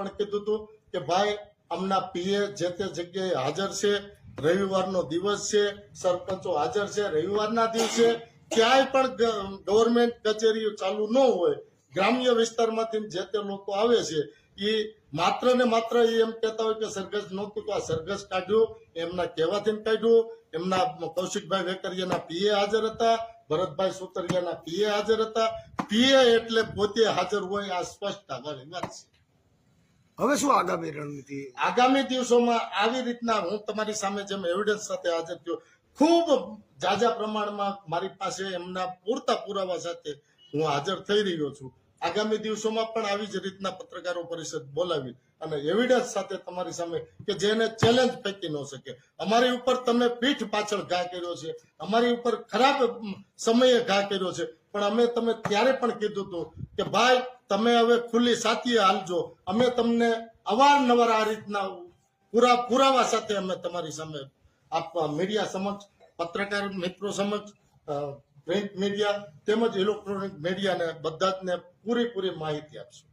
પણ કીધું હતું કે ભાઈ, અમના પીએ જે તે જગ્યાએ હાજર છે, રવિવારનો દિવસ છે, સરપંચો હાજર છે, રવિવારના દિવસે ક્યાંય પણ ગવર્મેન્ટ કચેરીઓ ચાલુ ન હોય, ગ્રામ્ય વિસ્તારમાંથી જે તે લોકો આવે છે એ માત્ર ને માત્ર એ એમ કહેતા હોય કે સરઘસ નહોતું તો આ સરઘસ કાઢ્યું, એમના કહેવાથી કાઢ્યું, એમના કૌશિકભાઈ વેકરિયાના પીએ હાજર હતા, ભરતભાઈ સુતરિયાના પીએ હાજર હતા, પીએ એટલે પોતે હાજર હોય આ સ્પષ્ટ આગામી વાત છે. હવે શું આગામી રણનીતિ? આગામી દિવસોમાં આવી રીતના હું તમારી સામે જેમ એવિડન્સ સાથે હાજર થયો, ખૂબ જાજા પ્રમાણમાં મારી પાસે એમના પૂરતા પુરાવા સાથે હું હાજર થઈ રહ્યો છું. આગામી દિવસોમાં પણ આવી જ રીતના પત્રકારો પરિષદ બોલાવી અને એવિડન્સ સાથે તમારી સામે કે જેને ચેલેન્જ ફેંકી ન શકે. અમારી ઉપર તમે પીઠ પાછળ ઘા કર્યો છે. અમારી ઉપર ખરાબ સમયે ઘા કર્યો છે. પણ અમે તમે ત્યારે પણ કીધું હતું કે ભાઈ, તમે હવે ખુલ્લી સાથી હાલજો. અમે તમને અવારનવાર આ રીતના પુરા, પુરાવા સાથે અમે તમારી સામે આપવા, મીડિયા સમક્ષ, પત્રકાર મિત્રો સમક્ષ પ્રિન્ટ મીડિયા તેમજ ઇલેક્ટ્રોનિક મીડિયાને બધા જ ને પૂરેપૂરી માહિતી આપશું.